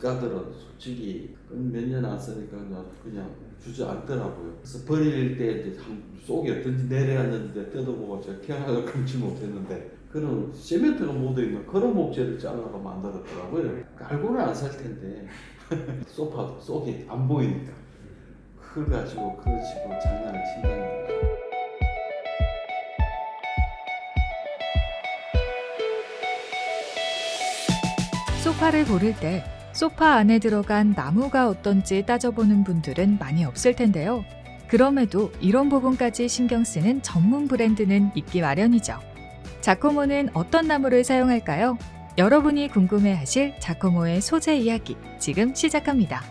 기가들은 솔직히 몇 년 안 쓰니까 그냥, 그냥 주저앉더라고요. 그래서 버릴 때 이제 한 속에 어떤지 내려앉는데 뜯어보고 제가 경악을 금치 못했는데 그런 시멘트가 묻어있는 그런 목재를 잘라서 만들었더라고요. 알고는 안 살 텐데 소파 속이 안 보이니까 그걸 가지고 그거 치고 장난을 친다는 거죠. 소파를 고를 때 소파 안에 들어간 나무가 어떤지 따져보는 분들은 많이 없을 텐데요. 그럼에도 이런 부분까지 신경 쓰는 전문 브랜드는 있기 마련이죠. 자코모는 어떤 나무를 사용할까요? 여러분이 궁금해하실 자코모의 소재 이야기 지금 시작합니다.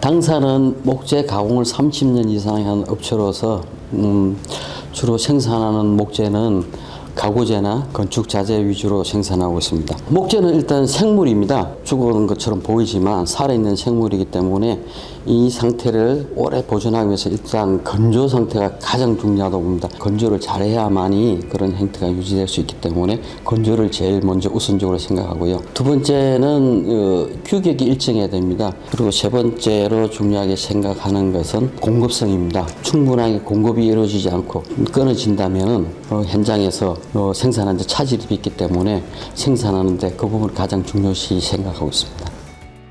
당사는 목재 가공을 30년 이상 한 업체로서 음, 주로 생산하는 목재는 가구재나 건축 자재 위주로 생산하고 있습니다. 목재는 일단 생물입니다. 죽은 것처럼 보이지만 살아있는 생물이기 때문에 이 상태를 오래 보존하기 위해서 일단 건조 상태가 가장 중요하다고 봅니다. 건조를 잘해야만이 그런 형태가 유지될 수 있기 때문에 건조를 제일 먼저 우선적으로 생각하고요. 두 번째는 어, 규격이 일정해야 됩니다. 그리고 세 번째로 중요하게 생각하는 것은 공급성입니다. 충분하게 공급이 이루어지지 않고 끊어진다면 어, 현장에서 어, 생산하는 데 차질이 있기 때문에 생산하는 데 그 부분을 가장 중요시 생각하고 있습니다.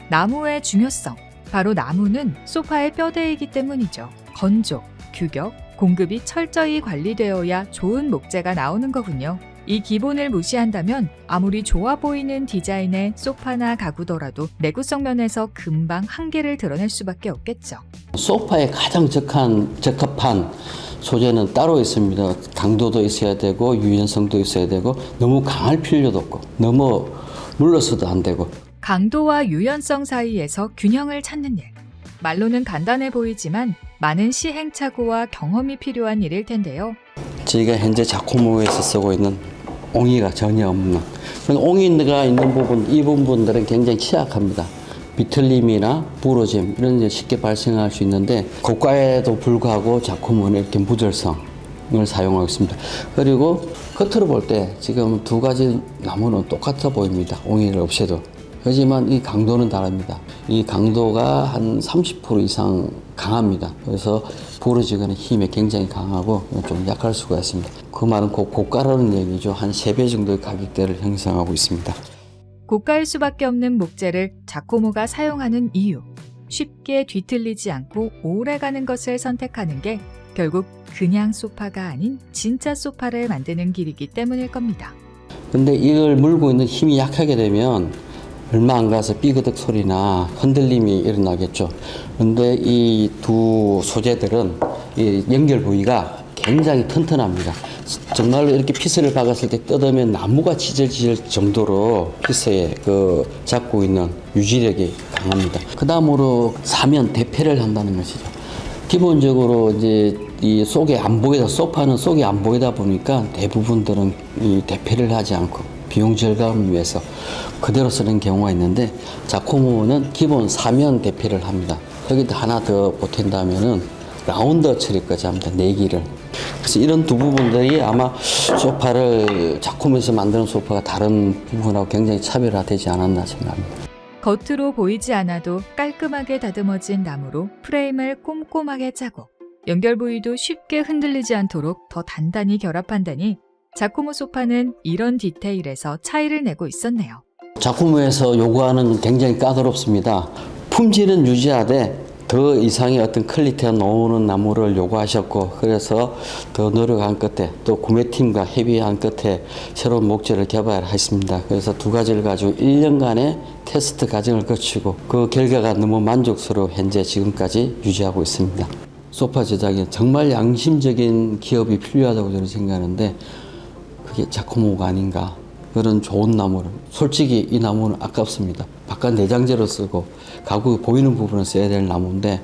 나무의 중요성. 바로 나무는 소파의 뼈대이기 때문이죠. 건조, 규격, 공급이 철저히 관리되어야 좋은 목재가 나오는 거군요. 이 기본을 무시한다면 아무리 좋아 보이는 디자인의 소파나 가구더라도 내구성 면에서 금방 한계를 드러낼 수밖에 없겠죠. 소파에 가장 적한, 적합한 소재는 따로 있습니다. 강도도 있어야 되고 유연성도 있어야 되고 너무 강할 필요도 없고 너무 물러서도 안 되고 강도와 유연성 사이에서 균형을 찾는 일. 말로는 간단해 보이지만 많은 시행착오와 경험이 필요한 일일 텐데요. 저희가 현재 자코모에서 쓰고 있는 옹이가 전혀 없는 옹이가 있는 부분 이 부분들은 굉장히 취약합니다. 비틀림이나 부러짐 이런 게 쉽게 발생할 수 있는데 고가에도 불구하고 자코모는 이렇게 무절성을 사용하고 있습니다. 그리고 겉으로 볼 때 지금 두 가지 나무는 똑같아 보입니다. 옹이를 없애도. 하지만 이 강도는 다릅니다. 이 강도가 한 30% 이상 강합니다. 그래서 부러지거나 힘에 굉장히 강하고 좀 약할 수가 있습니다. 그 말은 고, 고가라는 얘기죠. 한 3배 정도의 가격대를 형성하고 있습니다. 고가일 수밖에 없는 목재를 자코모가 사용하는 이유. 쉽게 뒤틀리지 않고 오래 가는 것을 선택하는 게 결국 그냥 소파가 아닌 진짜 소파를 만드는 길이기 때문일 겁니다. 근데 이걸 물고 있는 힘이 약하게 되면 얼마 안 가서 삐그덕 소리나 흔들림이 일어나겠죠. 근데 이 두 소재들은 이 연결 부위가 굉장히 튼튼합니다. 정말로 이렇게 피스를 박았을 때 뜯으면 나무가 찢어질 정도로 피스에 그 잡고 있는 유지력이 강합니다. 그 다음으로 사면 대패를 한다는 것이죠. 기본적으로 이제 이 속에 안 보이다 소파는 속에 안 보이다 보니까 대부분들은 이 대패를 하지 않고 비용 절감을 위해서 그대로 쓰는 경우가 있는데 자코모는 기본 사면 대패를 합니다. 여기다 하나 더 보탠다면은 라운더 처리까지 합니다. 내기를. 그래서 이런 두 부분들이 아마 소파를 자코모에서 만드는 소파가 다른 부분하고 굉장히 차별화되지 않았나 생각합니다. 겉으로 보이지 않아도 깔끔하게 다듬어진 나무로 프레임을 꼼꼼하게 짜고 연결 부위도 쉽게 흔들리지 않도록 더 단단히 결합한다니 자코모 소파는 이런 디테일에서 차이를 내고 있었네요. 작품에서 요구하는 건 굉장히 까다롭습니다. 품질은 유지하되 더 이상의 어떤 퀄리티가 나오는 나무를 요구하셨고 그래서 더 노력한 끝에 또 구매팀과 협의한 끝에 새로운 목재를 개발했습니다. 그래서 두 가지를 가지고 1년간의 테스트 과정을 거치고 그 결과가 너무 만족스러워 현재 지금까지 유지하고 있습니다. 소파 제작에 정말 양심적인 기업이 필요하다고 저는 생각하는데 그게 자코모가 아닌가 그런 좋은 나무를 솔직히 이 나무는 아깝습니다. 바깥 내장재로 쓰고 가구 보이는 부분을 써야 될 나무인데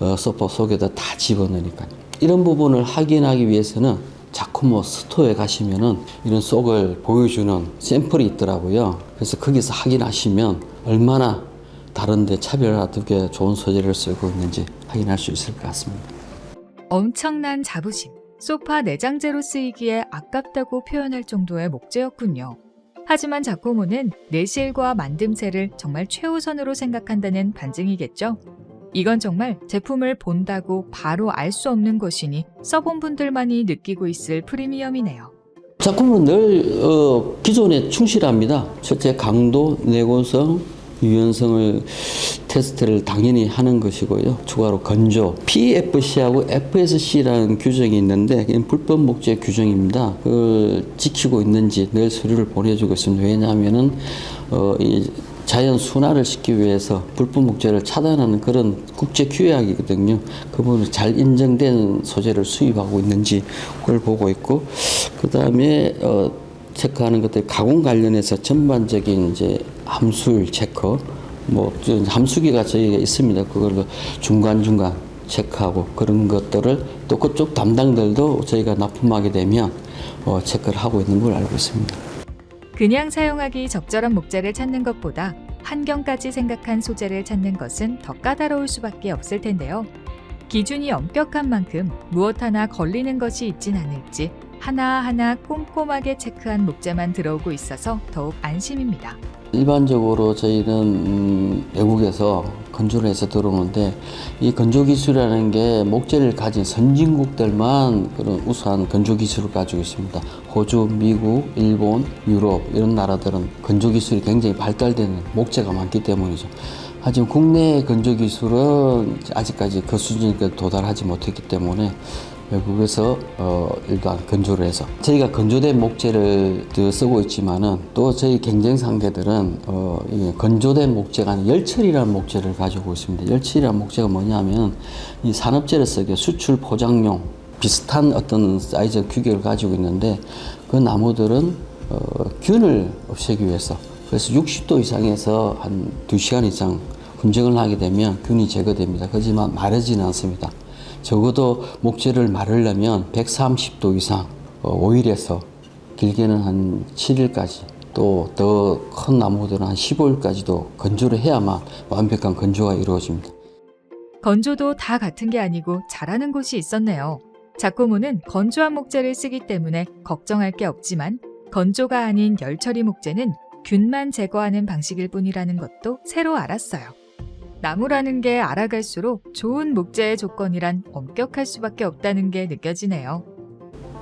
어, 소파 속에다 다 집어넣으니까 이런 부분을 확인하기 위해서는 자코모 스토어에 가시면은 이런 속을 보여주는 샘플이 있더라고요. 그래서 거기서 확인하시면 얼마나 다른데 차별화되게 좋은 소재를 쓰고 있는지 확인할 수 있을 것 같습니다. 엄청난 자부심. 소파 내장재로 쓰이기에 아깝다고 표현할 정도의 목재였군요. 하지만 자코모는 내실과 만듦새를 정말 최우선으로 생각한다는 반증이겠죠. 이건 정말 제품을 본다고 바로 알 수 없는 것이니 써본 분들만이 느끼고 있을 프리미엄이네요. 작품은 늘 어, 기존에 충실합니다. 첫째 강도, 내구성, 유연성을 테스트를 당연히 하는 것이고요. 추가로 건조, PFC하고 FSC라는 규정이 있는데 불법 목재 규정입니다. 그걸 지키고 있는지 늘 서류를 보내주고 있습니다. 왜냐하면은 어, 이 자연 순환을 시키기 위해서 불법 목재를 차단하는 그런 국제 규약이거든요. 그 부분을 잘 인정된 소재를 수입하고 있는지 그걸 보고 있고 그 다음에 어, 체크하는 것들 가공 관련해서 전반적인 이제 함수율 체크 뭐좀 함수기가 저희가 있습니다. 그걸 중간 중간 체크하고 그런 것들을 또 그쪽 담당들도 저희가 납품하게 되면 어, 체크를 하고 있는 걸 알고 있습니다. 그냥 사용하기 적절한 목재를 찾는 것보다 환경까지 생각한 소재를 찾는 것은 더 까다로울 수밖에 없을 텐데요. 기준이 엄격한 만큼 무엇 하나 걸리는 것이 있진 않을지 하나하나 꼼꼼하게 체크한 목재만 들어오고 있어서 더욱 안심입니다. 일반적으로 저희는 음, 외국에서 건조를 해서 들어오는데 이 건조 기술이라는 게 목재를 가진 선진국들만 그런 우수한 건조 기술을 가지고 있습니다. 호주, 미국, 일본, 유럽 이런 나라들은 건조 기술이 굉장히 발달된 목재가 많기 때문이죠. 하지만 국내 건조 기술은 아직까지 그 수준에 도달하지 못했기 때문에 외국에서 어, 일단 건조를 해서 저희가 건조된 목재를 그 쓰고 있지만은 또 저희 경쟁 상대들은 어, 이 건조된 목재가 아닌 열철이라는 목재를 가지고 있습니다. 열철이라는 목재가 뭐냐면 이 산업재를 쓰기 수출 포장용 비슷한 어떤 사이즈 규격을 가지고 있는데 그 나무들은 어, 균을 없애기 위해서 그래서 60도 이상에서 한 2시간 이상 훈정을 하게 되면 균이 제거됩니다. 하지만 마르지는 않습니다. 적어도 목재를 마르려면 130도 이상, 어, 5일에서 길게는 한 7일까지 또 더 큰 나무들은 한 15일까지도 건조를 해야만 완벽한 건조가 이루어집니다. 건조도 다 같은 게 아니고 잘하는 곳이 있었네요. 자코모는 건조한 목재를 쓰기 때문에 걱정할 게 없지만 건조가 아닌 열처리 목재는 균만 제거하는 방식일 뿐이라는 것도 새로 알았어요. 나무라는 게 알아갈수록 좋은 목재의 조건이란 엄격할 수밖에 없다는 게 느껴지네요.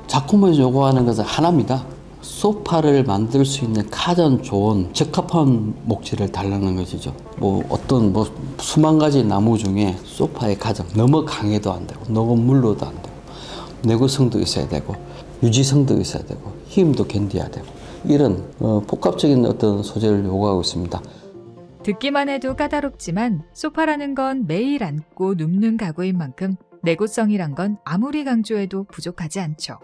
작품에서 요구하는 것은 하나입니다. 소파를 만들 수 있는 가장 좋은 적합한 목재를 달라는 것이죠. 뭐 어떤 뭐 수만 가지 나무 중에 소파에 가장 너무 강해도 안 되고 너무 물러도 안 되고 내구성도 있어야 되고 유지성도 있어야 되고 힘도 견뎌야 되고 이런 어, 복합적인 어떤 소재를 요구하고 있습니다. 듣기만 해도 까다롭지만 소파라는 건 매일 앉고 눕는 가구인 만큼 내구성이란 건 아무리 강조해도 부족하지 않죠.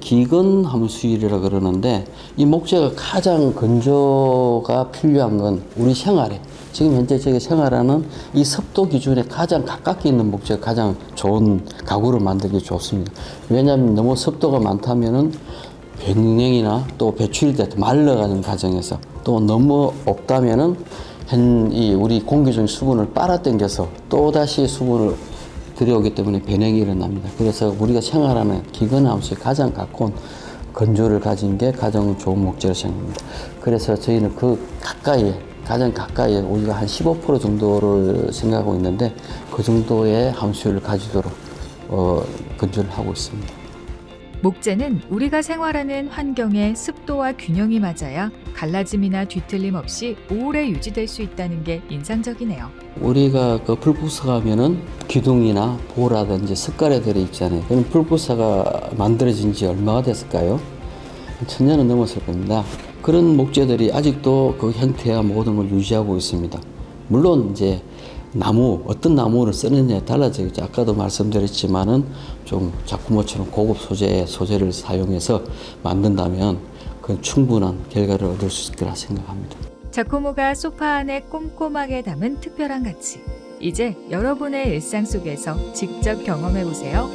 기근 함수율이라 그러는데 이 목재가 가장 건조가 필요한 건 우리 생활에 지금 현재 저희 생활하는 이 습도 기준에 가장 가깝게 있는 목재가 가장 좋은 가구를 만들기 좋습니다. 왜냐하면 너무 습도가 많다면은 변형이나 또 배출이 돼 말라가는 과정에서 또 너무 없다면은 현 이 우리 공기 중 수분을 빨아당겨서 또 다시 수분을 들여오기 때문에 변형이 일어납니다. 그래서 우리가 생활하는 기근하우스에 가장 가까운 건조를 가진 게 가장 좋은 목재로 생각합니다. 그래서 저희는 그 가까이에 가장 가까이에 우리가 한 15% 정도를 생각하고 있는데 그 정도의 함수율을 가지도록 어, 건조를 하고 있습니다. 목재는 우리가 생활하는 환경의 습도와 균형이 맞아야 갈라짐이나 뒤틀림 없이 오래 유지될 수 있다는 게 인상적이네요. 우리가 그 불부사가 하면은 기둥이나 보라든지 습가래들이 있잖아요. 그럼 불부사가 만들어진 지 얼마가 됐을까요? 천 년은 넘었을 겁니다. 그런 목재들이 아직도 그 형태와 모든 걸 유지하고 있습니다. 물론 이제 나무 어떤 나무를 쓰느냐에 달라지겠죠. 아까도 말씀드렸지만은 좀 자쿠모처럼 고급 소재의 소재를 사용해서 만든다면 그 충분한 결과를 얻을 수 있을 거라 생각합니다. 자코모가 소파 안에 꼼꼼하게 담은 특별한 가치. 이제 여러분의 일상 속에서 직접 경험해 보세요.